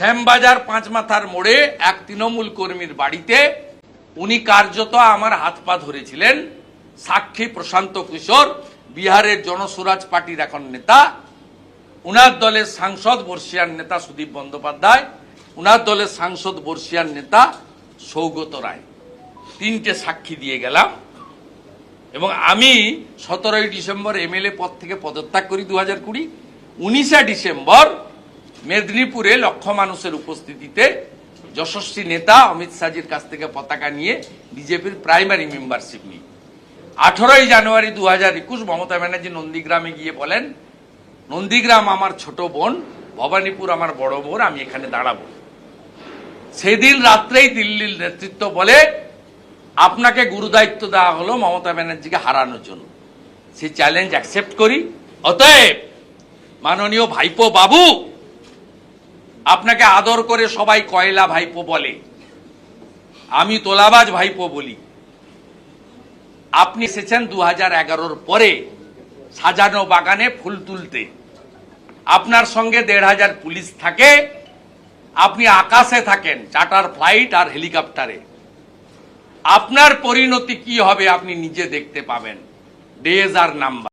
শ্যামবাজার পাঁচ মাথার মোড়ে এক তৃণমূল কর্মীর বাড়িতে উনি কার্যত আমার হাত পা ধরেছিলেন। সাক্ষী প্রশান্ত কিশোর, বিহারের জনস্বরাজ পার্টির এখন নেতা। উনার দলের সাংসদ বর্ষিয়ার নেতা সুদীপ বন্দ্যোপাধ্যায়, উনার দলের সাংসদ বর্ষিয়ার নেতা সৌগত রায়। তিনটে সাক্ষী দিয়ে গেলাম এবং আমি সতেরোই ডিসেম্বর এমএলএ পদ থেকে পদত্যাগ করি দু হাজার কুড়ি। উনিশে ডিসেম্বর মেদিনীপুরে লক্ষ মানুষের উপস্থিতিতে যশস্বী নেতা অমিত শাহজির কাছ থেকে পতাকা নিয়ে বিজেপির প্রাইমারি মেম্বারশিপ নিই আঠারোই জানুয়ারি দু হাজার একুশ মমতা ব্যানার্জি নন্দীগ্রামে গিয়ে বলেন, নন্দীগ্রাম আমার ছোট বোন, ভবানীপুর আমার বড় বোন, আমি এখানে দাঁড়াবো। সেদিন রাত্রেই দিল্লির নেতৃত্ব বলে, আপনাকে গুরুদায়িত্ব দেওয়া হলো মমতা ব্যানার্জিকে হারানোর জন্য। সেই চ্যালেঞ্জ অ্যাকসেপ্ট করি। অতএব, মাননীয় ভাইপো বাবু আপনাকে আদর করে সবাই কয়লা ভাইপো বলে। আমি তোলাবাজ ভাইপো বলি। আপনি এসেছেন দু হাজার পরে সাজানো বাগানে ফুল তুলতে। আপনার সঙ্গে দেড় হাজার পুলিশ থাকে। আপনি আকাশে থাকেন, চার্টার ফ্লাইট আর হেলিকপ্টারে। আপনার পরিণতি কি হবে আপনি নিজে দেখতে পাবেন। ডেজ আর নাম্বার।